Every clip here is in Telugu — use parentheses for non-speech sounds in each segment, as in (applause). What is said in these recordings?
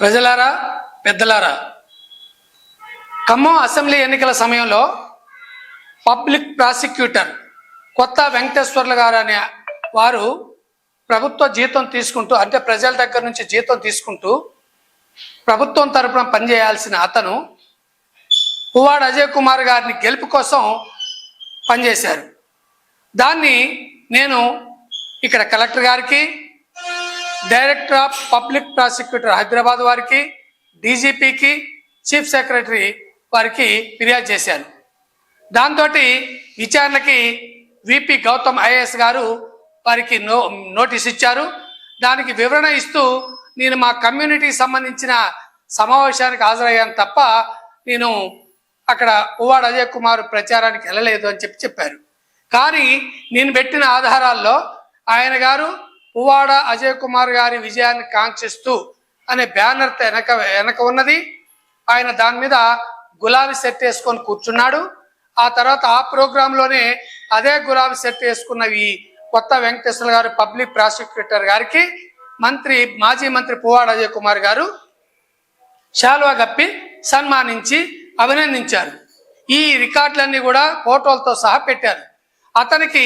ప్రజలారా పెద్దలారా ఖమ్మం అసెంబ్లీ ఎన్నికల సమయంలో పబ్లిక్ ప్రాసిక్యూటర్ కొత్త వెంకటేశ్వర్లు గారు అనే వారు ప్రభుత్వ జీతం తీసుకుంటూ అంటే ప్రజల దగ్గర నుంచి జీతం తీసుకుంటూ ప్రభుత్వం తరపున పనిచేయాల్సిన అతను పువ్వాడ అజయ్ కుమార్ గారిని గెలుపు కోసం పనిచేశారు. దాన్ని నేను ఇక్కడ కలెక్టర్ గారికి director of public prosecutor Hyderabad వారికి డీజీపీకి చీఫ్ సెక్రటరీ వారికి ఫిర్యాదు చేశాను దాంతో విచారణకి విపి గౌతమ్ ఐఏఎస్ గారు వారికి నో నోటీస్ ఇచ్చారు. దానికి వివరణ ఇస్తూ నేను మా కమ్యూనిటీకి సంబంధించిన సమావేశానికి హాజరయ్యాను తప్ప నేను అక్కడ ఉవాడ అజయ్ కుమార్ ప్రచారానికి వెళ్ళలేదు అని చెప్పి చెప్పారు. కానీ నేను పెట్టిన ఆధారాల్లో ఆయన గారు పువ్వాడ అజయ్ కుమార్ గారి విజయాన్ని కాంక్షిస్తూ అనే బ్యానర్ వెనక వెనక ఉన్నది. ఆయన దాని మీద గులాబీ సెట్ వేసుకొని కూర్చున్నాడు. ఆ తర్వాత ఆ ప్రోగ్రాంలోనే అదే గులాబీ సెట్ వేసుకున్న ఈ కొత్త వెంకటేశ్వర గారు పబ్లిక్ ప్రాసిక్యూటర్ గారికి మంత్రి మాజీ మంత్రి పువ్వాడ అజయ్ కుమార్ గారు శాలువా గప్పి సన్మానించి అభినందించారు. ఈ రికార్డులన్నీ కూడా ఫోటోలతో సహా పెట్టారు. అతనికి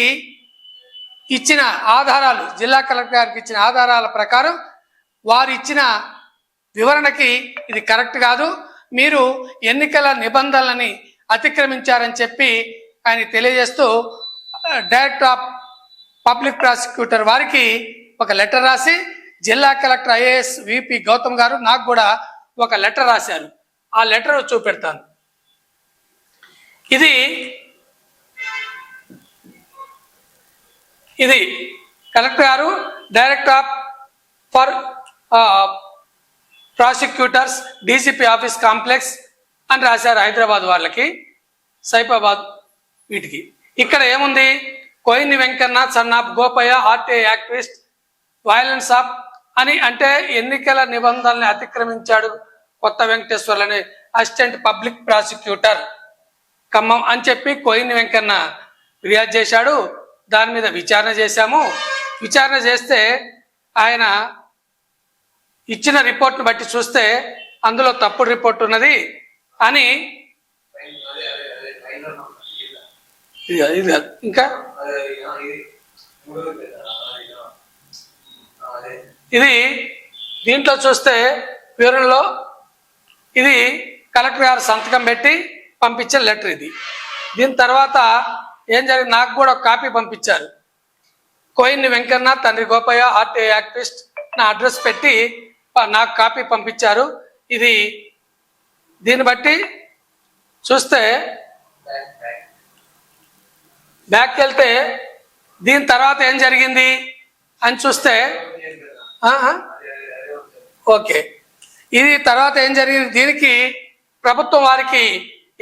ఇచ్చిన ఆధారాలు జిల్లా కలెక్టర్ గారికి ఇచ్చిన ఆధారాల ప్రకారం వారు ఇచ్చిన వివరణకి ఇది కరెక్ట్ కాదు. మీరు ఎన్నికల నిబంధనలని అతిక్రమించారని చెప్పి ఆయన తెలియజేస్తూ డైరెక్టర్ ఆఫ్ పబ్లిక్ ప్రాసిక్యూటర్ వారికి ఒక లెటర్ రాసి జిల్లా కలెక్టర్ ఐఏఎస్ విపి గౌతమ్ గారు నాకు కూడా ఒక లెటర్ రాశారు. ఆ లెటర్ చూపెడతాను. ఇది ఇది కలెక్టర్ గారు director of for prosecutors DCP office complex అని రాశారు హైదరాబాద్ వాళ్ళకి సైఫాబాద్ వీటికి. ఇక్కడ ఏముంది? Koyini Venkanna son of Gopayya RTI activist violence of అని అంటే ఎన్నికల నిబంధనల్ని అతిక్రమించాడు కొత్త వెంకటేశ్వర్లు అనే అసిస్టెంట్ పబ్లిక్ ప్రాసిక్యూటర్ ఖమ్మం అని చెప్పి కోయిని వెంకన్న ఫిర్యాదు చేశాడు. దాని మీద విచారణ చేశాము విచారణ చేస్తే ఆయన ఇచ్చిన రిపోర్ట్ను బట్టి చూస్తే అందులో తప్పుడు రిపోర్ట్ ఉన్నది అని ఇది. ఇంకా ఇది దీంట్లో చూస్తే వివరణలో ఇది కలెక్టర్ గారు సంతకం పెట్టి పంపించిన లెటర్ ఇది దీని తర్వాత ఏం జరిగింది? నాకు కూడా ఒక కాపీ పంపించారు. కోయిన్ని వెంకన్న తండ్రి గోపయ్య ఆర్టీఐ యాక్టివిస్ట్ నా అడ్రస్ పెట్టి నాకు కాపీ పంపించారు. ఇది దీన్ని బట్టి చూస్తే బ్యాక్ వెళ్తే దీని తర్వాత ఏం జరిగింది అని చూస్తే ఓకే. ఇది తర్వాత ఏం జరిగింది? దీనికి ప్రభుత్వం వారికి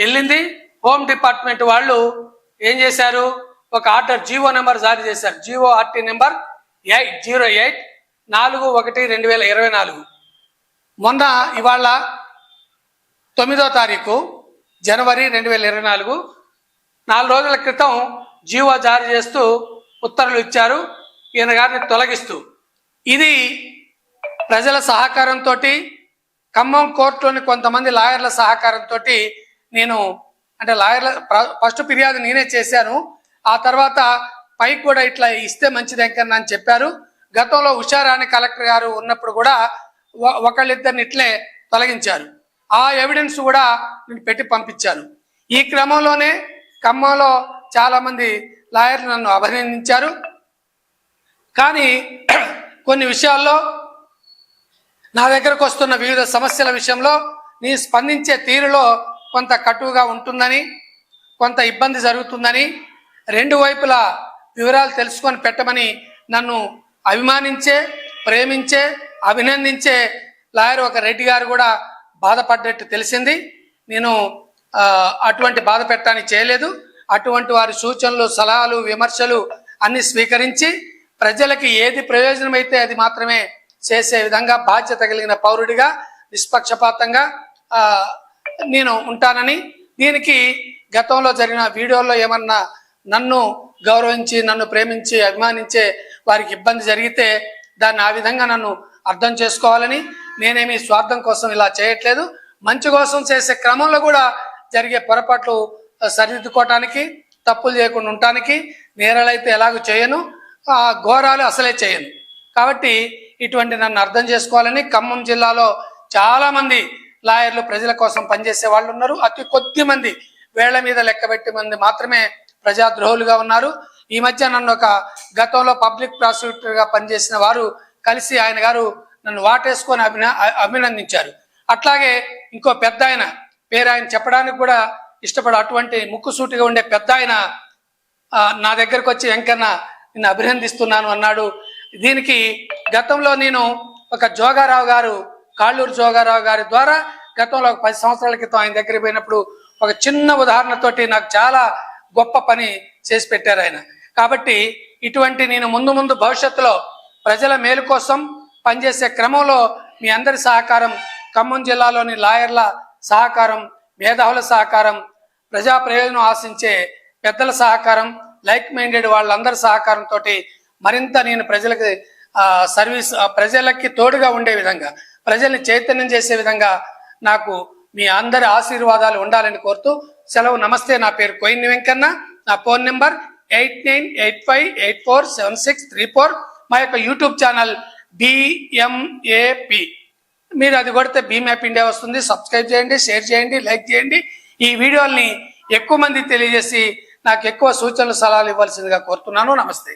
వెళ్ళింది. హోమ్ డిపార్ట్మెంట్ వాళ్ళు ఏం చేశారు? ఒక ఆర్డర్ జీవో నెంబర్ జారీ చేశారు. GO RT number eight zero eight నాలుగు ఒకటి రెండు వేల ఇరవై నాలుగు. మొన్న ఇవాళ తొమ్మిదో తారీఖు జనవరి రెండు వేల ఇరవై నాలుగు. నాలుగు రోజుల క్రితం జీవో జారీ చేస్తూ ఉత్తర్వులు ఇచ్చారు. ఈయన గారిని తొలగిస్తూ. ఇది ప్రజల సహకారంతో ఖమ్మం కోర్టులోని కొంతమంది లాయర్ల సహకారంతో నేను అంటే లాయర్ల ఫస్ట్ ఫిర్యాదు నేనే చేశాను. ఆ తర్వాత పైకి కూడా ఇట్లా ఇస్తే మంచిది ఎంకన్నా అని చెప్పారు. గతంలో ఉషారాణి కలెక్టర్ గారు ఉన్నప్పుడు కూడా ఒకళ్ళిద్దరిని ఇట్లే తొలగించారు. ఆ ఎవిడెన్స్ కూడా నేను పెట్టి పంపించాను. ఈ క్రమంలోనే ఖమ్మంలో చాలామంది లాయర్లు నన్ను అభినందించారు. కానీ (clears throat) కొన్ని విషయాల్లో నా దగ్గరకు వస్తున్న వివిధ సమస్యల విషయంలో నేను స్పందించే తీరులో కొంత కటువుగా ఉంటుందని కొంత ఇబ్బంది జరుగుతుందని రెండు వైపులా వివరాలు తెలుసుకొని పెట్టమని నన్ను అభిమానించే ప్రేమించే అభినందించే లాయర్ ఒక రెడ్డి గారు కూడా బాధపడ్డట్టు తెలిసింది. నేను అటువంటి బాధ పెట్టడానికి చేయలేదు. అటువంటి వారి సూచనలు సలహాలు విమర్శలు అన్ని స్వీకరించి ప్రజలకి ఏది ప్రయోజనమైతే అది మాత్రమే చేసే విధంగా బాధ్యత కలిగిన పౌరుడిగా నిష్పక్షపాతంగా నేను ఉంటానని దీనికి గతంలో జరిగిన వీడియోలో ఏమన్నా నన్ను గౌరవించి నన్ను ప్రేమించి అభిమానించే వారికి ఇబ్బంది జరిగితే దాన్ని ఆ విధంగా నన్ను అర్థం చేసుకోవాలని నేనేమి స్వార్థం కోసం ఇలా చేయట్లేదు. మంచి కోసం చేసే క్రమంలో కూడా జరిగే పొరపాట్లు సరిదిద్దుకోవటానికి తప్పులు చేయకుండా ఉండటానికి నేరాలైతే ఎలాగో చేయను. ఆ, ఘోరాలు అసలే చేయను. కాబట్టి ఇటువంటి నన్ను అర్థం చేసుకోవాలని ఖమ్మం జిల్లాలో చాలామంది లాయర్లు ప్రజల కోసం పనిచేసే వాళ్ళు ఉన్నారు. అతి కొద్ది మంది వేళ్ళ మీద లెక్కబెట్టి మంది మాత్రమే ప్రజాద్రోహులుగా ఉన్నారు. ఈ మధ్య నన్ను ఒక గతంలో పబ్లిక్ ప్రాసిక్యూటర్గా పనిచేసిన వారు కలిసి ఆయన గారు నన్ను వాటేసుకొని అభిన అభినందించారు. అట్లాగే ఇంకో పెద్ద ఆయన పేరు ఆయన చెప్పడానికి కూడా ఇష్టపడ అటువంటి ముక్కుసూటిగా ఉండే పెద్ద ఆయన నా దగ్గరకు వచ్చి వెంకన్న నిన్ను అభినందిస్తున్నాను అన్నాడు. దీనికి గతంలో నేను ఒక జోగారావు గారు కాళ్ళూరు జోగారావు గారి ద్వారా గతంలో ఒక పది సంవత్సరాల క్రితం ఆయన దగ్గరికి పోయినప్పుడు ఒక చిన్న ఉదాహరణతోటి నాకు చాలా గొప్ప పని చేసి పెట్టారు ఆయన. కాబట్టి ఇటువంటి నేను ముందు ముందు భవిష్యత్తులో ప్రజల మేలు కోసం పనిచేసే క్రమంలో మీ అందరి సహకారం ఖమ్మం జిల్లాలోని లాయర్ల సహకారం మేధావుల సహకారం ప్రజా ప్రయోజనం ఆశించే పెద్దల సహకారం లైక్ మైండెడ్ వాళ్ళందరి సహకారంతో మరింత నేను ప్రజలకి సర్వీస్ ప్రజలకి తోడుగా ఉండే విధంగా ప్రజల్ని చైతన్యం చేసే విధంగా నాకు మీ అందరి ఆశీర్వాదాలు ఉండాలని కోరుతూ సెలవు. నమస్తే నా పేరు కోయిన్ వెంకన్న. నా phone number eight nine eight five eight four seven six three four. మా యొక్క యూట్యూబ్ ఛానల్ బిఎంఏపి మీరు అది కొడితే బీమ్యాప్ ఇండియా వస్తుంది. సబ్స్క్రైబ్ చేయండి షేర్ చేయండి లైక్ చేయండి. ఈ వీడియోల్ని ఎక్కువ మంది తెలియజేసి నాకు ఎక్కువ సూచనలు సలహాలు ఇవ్వాల్సిందిగా కోరుతున్నాను. నమస్తే.